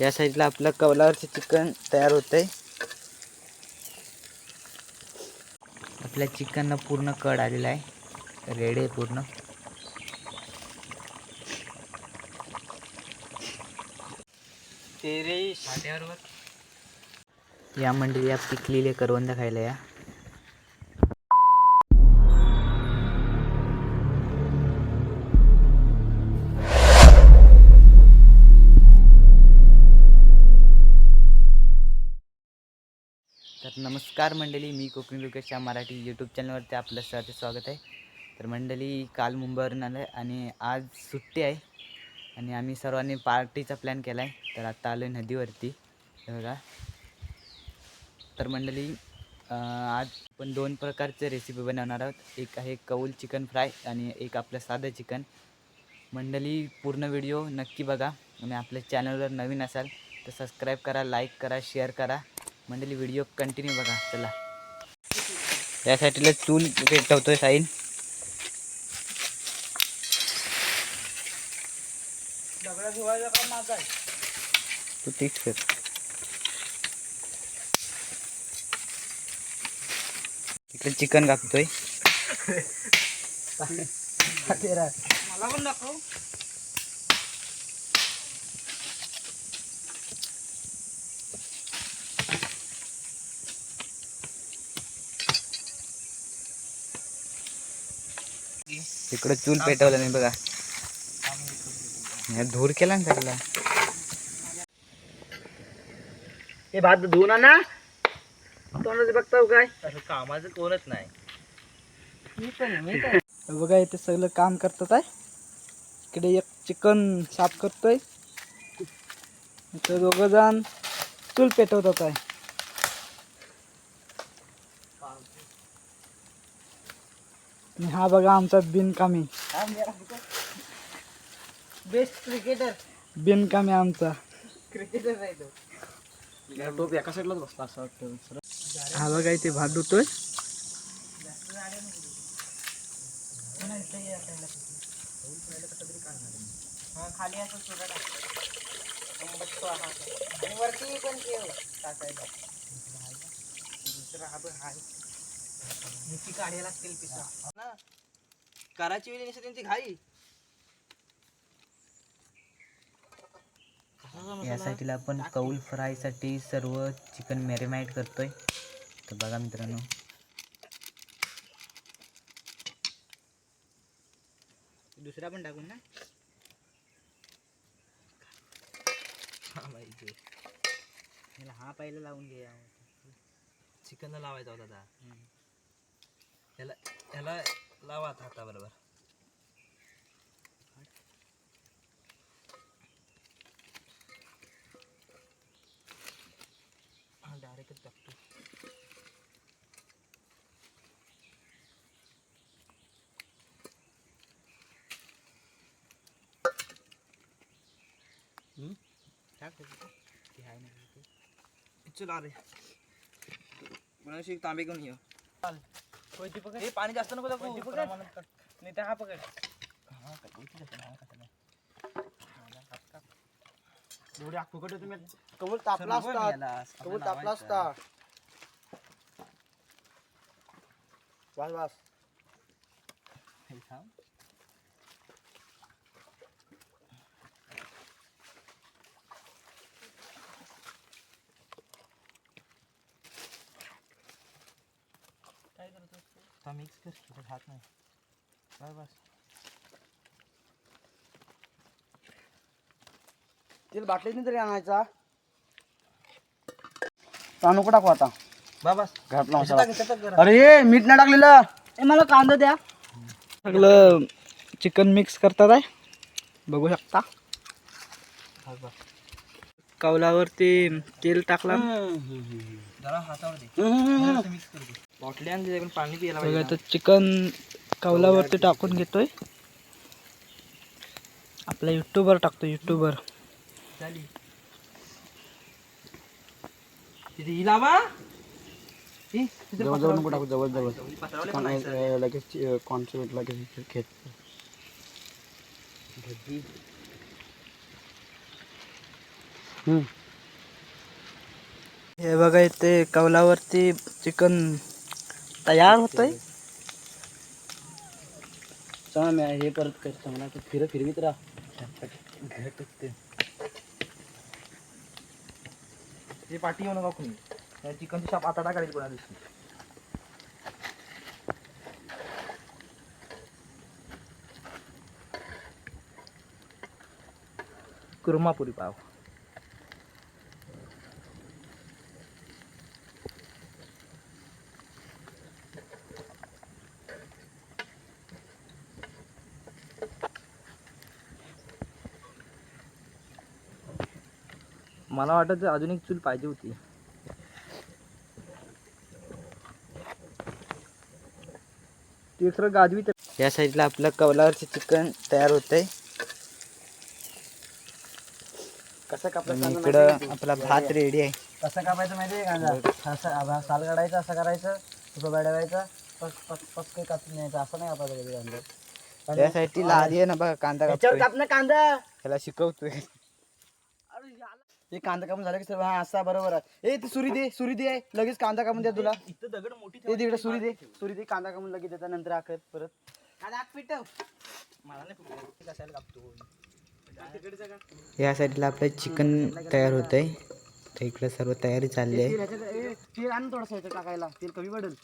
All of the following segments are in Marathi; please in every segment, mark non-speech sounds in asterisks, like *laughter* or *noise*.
या साईडला आपलं कौलावरचं चिकन तयार होतंय. आपल्या चिकननं पूर्ण कड आलेला आहे. रेडी आहे पूर्ण. तेरे या मंडळी या पिकलेले करवंद खायला या. नमस्कार मंडळी मी कोकणी लोकेशच्या मराठी यूट्यूब चॅनलवरती आपलं सहर्ष स्वागत आहे. तर मंडळी काल मुंबईवरून आलं आहे आणि आज सुट्टी आहे आणि आम्ही सर्वांनी पार्टीचा प्लॅन केला आहे तर आत्ता आलो आहे नदीवरती बघा. तर मंडळी आज आपण दोन प्रकारचे रेसिपी बनवणार आहोत. एक आहे कौल चिकन फ्राय आणि एक आपलं साधं चिकन. मंडळी पूर्ण व्हिडिओ नक्की बघा आणि आपल्या चॅनलवर नवीन असाल तर सबस्क्राईब करा लाईक करा शेअर करा. मंडळी व्हिडिओ कंटिन्यू बघा चला. या साईडला चूल पेटवतोय साईन. तू तीच कर. इकडे चिकन कापतोय. *laughs* मला पण दाखव. इकडे चूल पेटवलं नाही बघा. धूर केला ना सगळा हे भात धुवून ना तोंडाचे बघताव काय? असं कामाचं कोणच नाही. मी पण मी पण बघा इथे सगळं काम करतात आहे. इकडे एक चिकन साफ करतोय. इथे दोघं जण चूल पेटवतात आहे. आणि हा बघा आमचा बिनकामी. बेस्ट क्रिकेटर बिनकामी आमचा. क्रिकेटर आहे तो. टोप एका साईडलाच बसला असं वाटतं. हा बघा इथे भात धुतोय. खाली असं सोडा टाक बघतो आणि वरती पण ठेव टाकायला. दुसरा हा पण हाय नुसती काढायला लागतील पिसा कराची वेळी नसते त्यांची घाई. या साईडला आपण कौल फ्रायसाठी सर्व चिकन मॅरिनाईट करतोय. तर बघा मित्रांनो. दुसरा पण टाकून ना. हा पहिला लावून घे. चिकनला लावायचा होता आता. ह्याला ह्याला लावा आता हाताबरोबर हा डायरेक्टच टाकतो. चल अरे मला तांबे घेऊन ये. हे पाणी जास्त नको प्रमाणात टाक. नाही तर हा पकड. हा जास्त नाही. एवढे तुम्ही? कबूल तापला असता. कबूल तापला असता. बस बस काय करतो मिक्स कर त्याच्यात हात नाही बस बस तेल बाटलीत तरी आणायचा तांदूळ टाकू आता बाबा घरातला मसाला. अरे मीठ नाही टाकलेलं मला कांदा द्या सगळं चिकन मिक्स करतात आहे बघू शकता कौलावरती तेल टाकला जरा हातावर दे मिक्स कर दे बॉटली पाणी बघा चिकन कौलावरती टाकून घेतोय. आपला युट्यूबर टाकतो युट्यूबर झाली. तिथे ही लावा. ही, तिथे जवळ जवळ नको टाकू जवळ जवळ. लगेच कॉन्सर्ट लगेच घेत. भजी हे बघा इथे कौलावरती चिकन तयार होत आहे सांग मी हे परत कर चांगला तू फिर फिरवीत राहा. हे पाठी येऊ नका कुणी. चिकनची शाप आता टाकायची कोणा दिवशी कुर्मापुरी पाव. मला वाटत अजून एक चूल पाहिजे होती. ती सगळं गाजवी या साईडला आपलं कौलावरचे चिकन तयार होतंय. कसं आणि इकडं आपला भात रेडी आहे. कसं कापायचं माहिती आहे असं साल काढायचं असं करायचं तुझं बॅडवायचं पस पस पस काही कापून न्यायचं असं नाही कापायचं कधी कांदा. या साईडला आधी आहे ना बघा कांदा कापतोय. कांदा. त्याला शिकवतोय. हे कांदा कापून झालं की सर हा असा बरोबर आहे. ए ती सुरी दे सुरी दे. लगेच कांदा कापून द्या तुला. इथं दगड मोठी ते तिकडे सुरी दे. सुरी दे कांदा कापून लगेच देता नंतर आखत परत. मला नाही फुटलं. कशाला कापतो? या साईडला आपलं चिकन तयार होतंय. तर इकडं सर्व तयारी चालली आहे. तेल आण थोडंसं टाकायला. तेल कमी पडेल.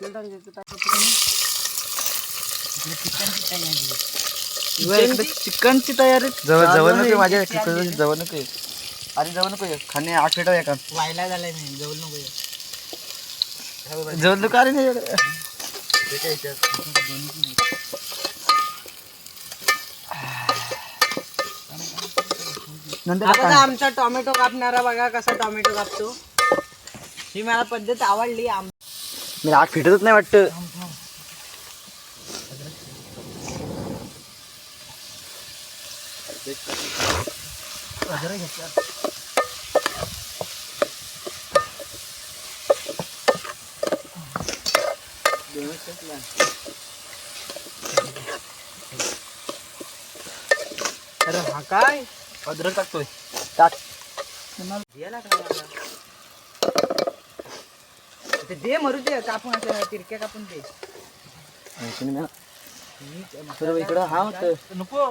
तेल टाक ह्याच्यात टाक. चिकनची तयारी. जवळ जवळ नाही. नको माझ्या चिकन जवळ नको ये. अरे जाऊ नको. खाणे आठ पेटा एका व्हायला झालंय नाही जवळ नको. जवळ नको अरे नाही नंतर आमचा टोमॅटो कापणारा बघा कसा टोमॅटो कापतो. ही मला पद्धत आवडली. आम- मी आठ फिटतच नाही वाटतं. अरे हा काय अद्रक टाकतोय टाक ते दे मरू दे कापून असं तिरक्या कापून दे इकडं हा नको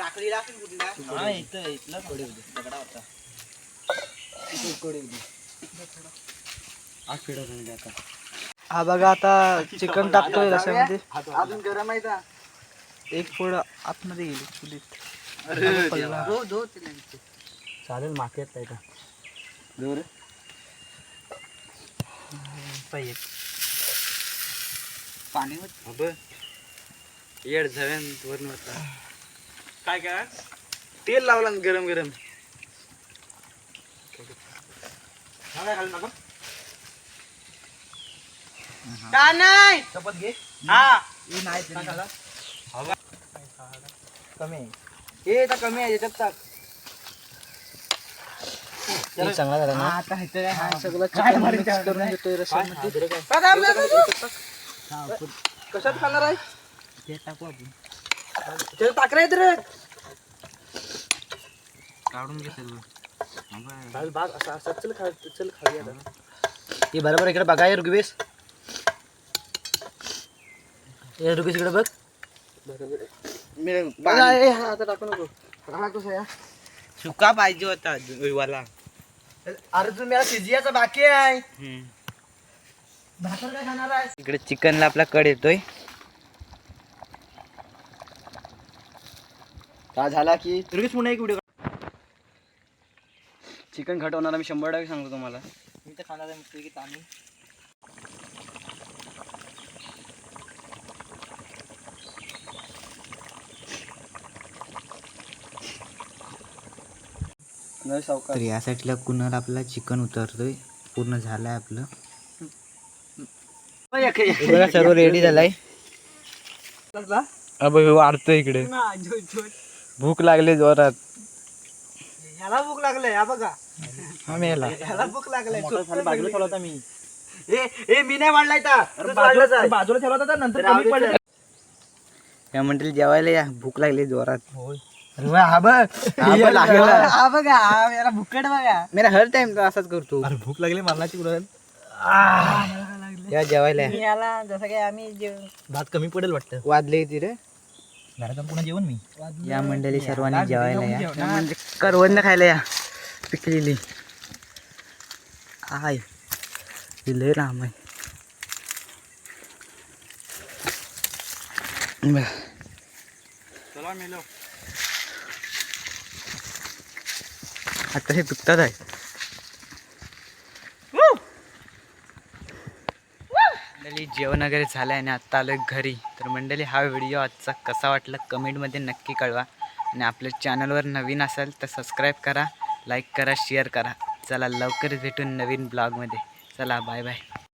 कुठला हा इथं इथलं थोडी होती. दगडा होता. आठ आता. हा बघा आता चिकन टाकतोय रस्यामध्ये अजून गरम आहे का? एक फोड आतमध्ये गेली चुलीत. धो चालेल माती येत का? पाहिजे पाणी होत. येड झव्यान वरण होता काय काय तेल लावला ना गरम गरम. का नाही? शपथ घे. हा. नाही कमी आहे. हे कमी आहे याच्यात टाक. चांगला झाला हा, आता ह्याचं काय हा, सगळं काय चिकन मारीत? mix आहे? करून घेतोय रस्स्यामध्ये कशात खाणार आहे? ते टाकू आपण. रे. काढून असा असा चल खा चल हे बरोबर इकडे बघा हे रुगवेश हे रुगवेश इकडे बघ. आता टाकू नको. हा कसं या सुका पाहिजे होता वाला अरे तुम्ही मला शिजियाचा बाकी आहे. भाकर काय खाणार आहे इकडे चिकनला आपला कड येतोय. का झाला की दुर्गेश पुन्हा एक व्हिडिओ चिकन घट होणार मी शंभर टक्के सांगतो तुम्हाला मी तर खाणार आहे की तामी नाही सावकार तर या साईडला कुणाला आपला चिकन उतरतोय पूर्ण झालंय आपलं सर्व रेडी झालाय अबे इकडे भूक लागली जोरात. ह्याला भूक लागलंय हा बघा. हा मेला ह्याला भूक लागलंय. बाजूला ठेवला होता मी. ए ए मी नाही वाढलाय बाजूला ठेवला होता नंतर कमी पडलं. या मंडळी जेवायला या भूक लागली जोरात. हा बघ. हा बघ, लागला. हा बघा हा याला भुकट बघा. मेरा हर टाइम तो असाच करतो. अरे भूक लागली मरणाची या जेवायला. याला जसं काय आम्ही भात कमी पडेल वाटतं. वाजले ती रे. घरात पुन्हा जेवण मी. या मंडळी सर्वांनी जेवायला या. म्हणजे करवंद खायला या पिकलेली. आय लय राम आहे. बघ. चला मेलो. आता हे दुखतात आहे. मंडळी जेवण वगैरे झालं आहे आणि आत्ता आलो घरी. तर मंडळी हा व्हिडिओ आजचा कसा वाटला कमेंटमध्ये नक्की कळवा. आणि आपल्या चॅनलवर नवीन असाल तर सबस्क्राईब करा लाईक करा शेअर करा. चला लवकरच भेटून नवीन ब्लॉगमध्ये चला बाय बाय